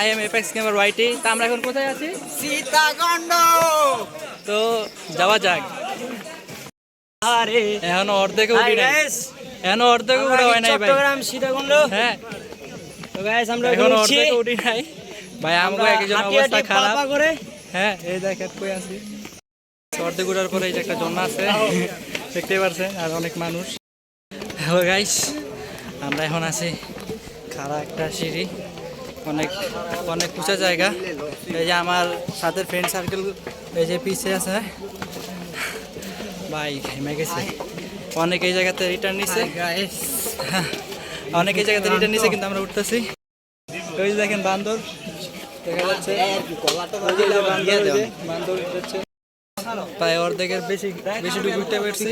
I am apex gamer YT তা আমরা এখন কোথায় আছি? সীতাকাণ্ড। তো যাওয়া যাক। আরে। এখনও অর্ধেক উঠি নাই। এখনও অর্ধেক উঠা হয় নাই ভাই। চট্টগ্রাম সীতাকুণ্ড? হ্যাঁ। তো গাইস আমরা এখনও অর্ধেক উঠি নাই। ভাই আমরা একজন অবস্থা খারাপ। করে। হ্যাঁ এই দেখেন কই আছি। অর্ধেক উঠার পরে এই যে একটা ঝর্ণা আছে। দেখতে পারছেন আর অনেক মানুষ। হ্যালো গাইস আমরা এখন আছি খাড়া একটা সিঁড়ি। অনেক অনেক উঁচা জায়গা। এই যে আমার সাথে ফ্রেন্ড সার্কেল এই যে পিছিয়ে আছে। ভাই ঘেমে গেছে। অনেক এই জায়গাতে রিটার্ন নিছে। অনেক এই জায়গাতে রিটার্ন নিছে কিন্তু আমরা উঠতেছি। ওই দেখেন বান্দর দেখা যাচ্ছে। বান্দর, ওই যে বান্দর উঠছে। প্রায় অর্ধেকের বেশি বেশি পারছি।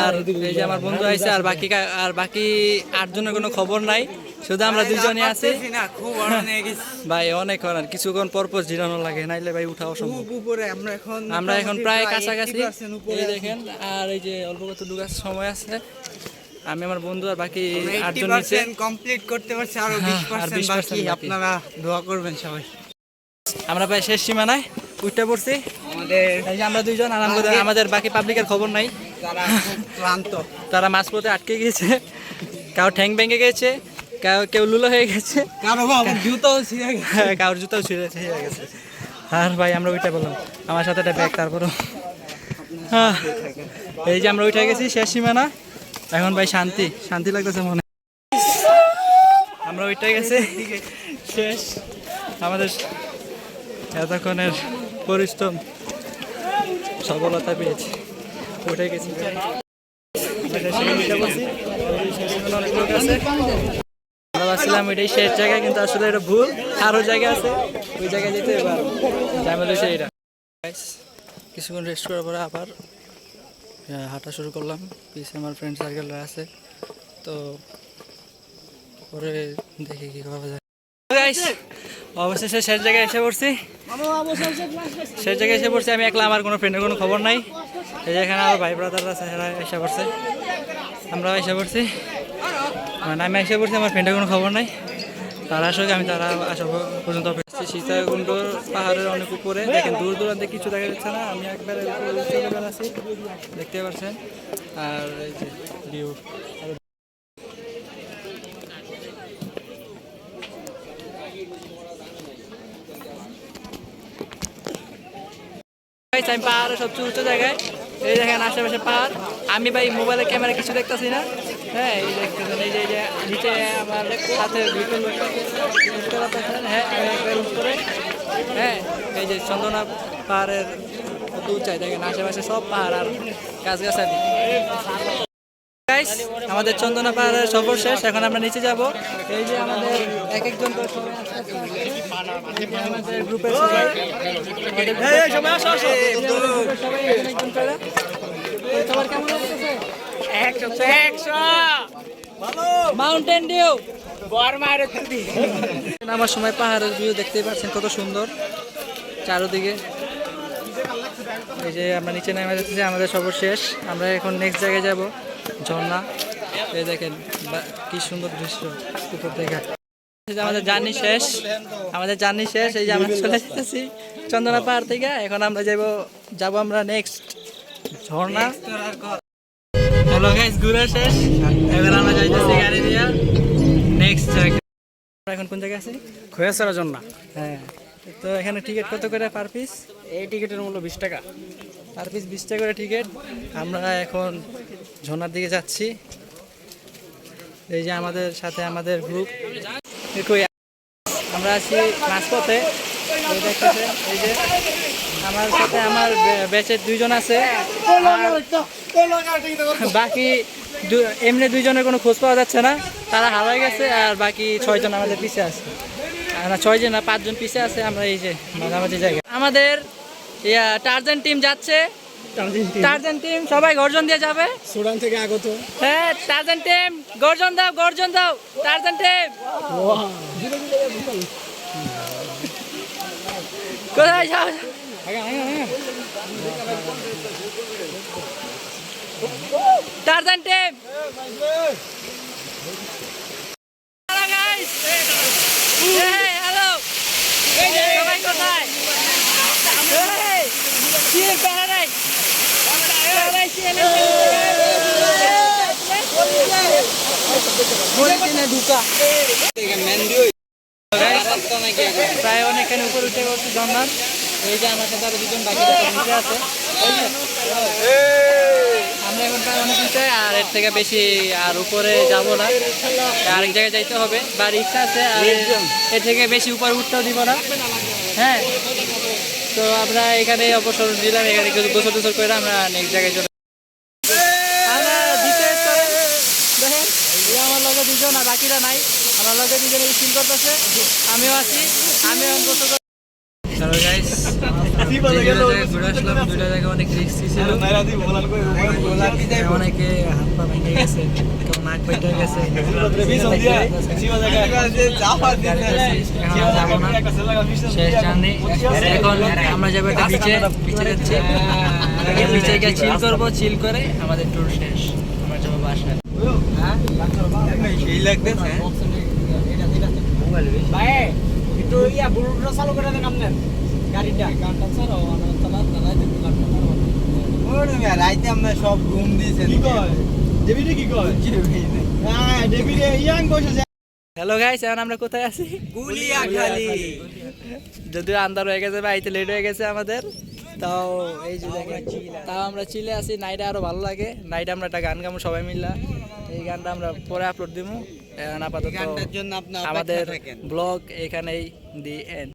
আর এই যে আমার বন্ধু আইছে আর বাকি আর বাকি আটজনের কোনো খবর নাই। শুধু আমরা দুজনই আছি। অনেক ভাই অনেক কিছুক্ষণ পর পর জিরানো লাগে নাইলে ভাই উঠা অসম্ভব। উপরে আমরা এখন আমরা এখন প্রায় কাছাকাছি। এই দেখেন আর এই যে অল্প কত ডুগার সময় আছে। আমি আমার বন্ধু আর বাকি আটজন নিচে 80% কমপ্লিট করতে পারছি আরও হ্যাঁ, আর 20% 20% বাকি। বাকি। আপনারা দোয়া করবেন সবাই। আমরা প্রায় শেষ সীমানায় উঠতে পড়ছি। আমাদের আমরা দুইজন আর আমাদের আমাদের বাকি পাবলিকের খবর নাই। খুব ক্লান্ত। তারা মাঝপথে আটকে গিয়েছে। কাউ ঠ্যাং ভেঙে গেছে কাউ কেউ লুলো হয়ে গেছে। কারও জুতাও ছিঁড়ে গেছে। হ্যাঁ, কারোর জুতাও ছিঁড়ে ছিঁড়ে গেছে। আর ভাই আমরা ওইটা বললাম। আমার সাথে একটা ব্যাগ তারপরও হ্যাঁ, এই যে আমরা উঠে গেছি শেষ সীমানা। এখন ভাই শান্তি। শান্তি লাগতেছে মনে আমরা ওইটা গেছি। শেষ। আমাদের এতক্ষণের পরিশ্রম, সফলতা পেয়েছি। উঠে গেছি। আমরা ভাবছিলাম এটাই শেষ জায়গা, কিন্তু আসলে এটা ভুল। আরও জায়গা আছে। ওই জায়গায় যেতে এবার কিছুক্ষণ রেস্ট করার পরে আবার হাঁটা শুরু করলাম। পিছিয়ে আমার ফ্রেন্ড সার্কেলরা আছে। তো, পরে দেখি কি করা যায়। অবশেষে শেষ জায়গায় এসে পড়ছি। শেষ জায়গায় এসে পড়ছি, আমি একলা, আমার কোনো ফ্রেন্ডের কোনো খবর নাই। এই যে এখানে আমার ভাই ব্রাদার আছে এসে পড়ছে। আমরাও এসে পড়ছি। মানে আমি এসে পড়ছি, আমার ফ্রেন্ডের কোনো খবর নাই। তারা আসুক, আমি তারা আসা পর্যন্ত অপেক্ষা সীতাকুণ্ড পাহাড়ের অনেক উপরে, দেখেন দূর দূরান্তে কিছু দেখা যাচ্ছে না। আমি একবারে আছি দেখতে পাচ্ছেন। আর এই যে Guys, আমি পাহাড়ের সবচেয়ে উঁচু জায়গায় এই দেখেন আশেপাশে পাহাড়। আমি ভাই মোবাইলের ক্যামেরা কিছু দেখতেছি না। হ্যাঁ এই দেখতেছেন এই যে নিচে আমার পারতেছেন হ্যাঁ হ্যাঁ এই যে চন্দনা পাহাড়ের উঁচাই দেখেন আশেপাশে সব পাহাড় আর গাছগাছালি। গাইস আমাদের চন্দনা পাহাড়ের সফর শেষ এখন আমরা নিচে যাব। এই যে আমাদের এক একজন আমাদের গ্রুপের সবাই। সবার কেমন মাউন্টেন ডিউ আমার সময় পাহাড়ের ভিউ দেখতেই পাচ্ছেন কত সুন্দর। চারোদিকে। এই যে আমরা নিচে নেমে যাচ্ছি আমাদের সফর শেষ। আমরা এখন নেক্সট জায়গায় যাব। ঝর্ণা। এই দেখেন কি সুন্দর দৃশ্য উপর থেকে। আমাদের জার্নি শেষ আমাদের জার্নি শেষ এই যে আমরা চলে যেতেছি চন্দনা পাহাড় থেকে। এখন আমরা যাব যাব আমরা নেক্সট ঝর্ণা। হ্যালো গাইস ঘুরে শেষ। এবার আমরা যাইতেছি গাড়ি দিয়া নেক্সট আমরা এখন কোন জায়গায় আছি? খোয়াছাড়া জন্য হ্যাঁ। তো এখানে টিকিট কত করে পার পিস এই টিকিটের মূল্য বিশ টাকা। পার পিস বিশ টাকা করে টিকিট আমরা এখন ঝর্নার দিকে যাচ্ছি। এই যে আমাদের সাথে আমাদের গ্রুপ আমরা আছি মাঝপথে এই যে আমার সাথে আমার ব্যাচের দুইজন আছে। বাকি এমনি দুইজনের কোনো খোঁজ পাওয়া যাচ্ছে না। তারা হারাই গেছে আর বাকি ছয়জন আমাদের পিছে আছে। না, ছয়জন না, পাঁচজন পিছে আছে। আমরা এই যে মাঝামাঝি জায়গায়। আমাদের টার্জেন টিম যাচ্ছে। টার্জেন টিম সবাই গর্জন দিয়ে যাবে। সুডান থেকে আগত। হ্যাঁ টার্জেন টিম গর্জন দাও গর্জন দাও টার্জেন টিম কোথায় যাও? টার্জেন টিম হ্যালো সবাই কোথায়? প্রায় অনেকখানি উপরে উঠে এখন আর এর থেকে বেশি আর উপরে যাব না আরেক জায়গায় যাইতে হবে। বা ইচ্ছা আছে আর এর থেকে বেশি উপরে উঠতেও দিব না হ্যাঁ তো আমরা এখানে অবসর দিলাম এখানে গোসল টোসল করে আমরা নেক্সট জায়গায় চলে আমরা দ্বিতীয় স্তরে দেখেন এই আমার আর বাকিরা নাই। আমার লগে দুজনে স্কিল করতেছে আমিও আছি ঘুরে আসলাম, দুইটা জায়গায় অনেক risky ছিল। অনেকে হাত পা ভেঙে গেছে কেউ নাক পেটে গেছে। এখন শেষ জার্নি। এখন আমরা যাব একটা বিচে বিচে যাচ্ছি। বিচে গিয়ে চিল করব চিল করে আমাদের ট্যুর শেষ। আমরা যাব বাসায়। ভাই একটু ইয়া বুলুটটা চালু করে দেন আপনার গাড়িটা গানটা ছাড়াও আমার তালা তালা দেখতে রাইতে আমরা সব ঘুম দিয়েছেন হ্যালো গাইস এখন আমরা কোথায় আছি? গুলিয়াখালী। যদিও আন্দার হয়ে গেছে বা আইতে লেট হয়ে গেছে আমাদের। তাও এই যে দেখেন তাও আমরা চিলে আছি। নাইটে আরও ভালো লাগে। নাইটে আমরা একটা গান গামো সবাই মিললা এই গানটা আমরা পরে আপলোড দিব আপাতত গানটার জন্য আপনার আমাদের ব্লগ এখানেই দি এন্ড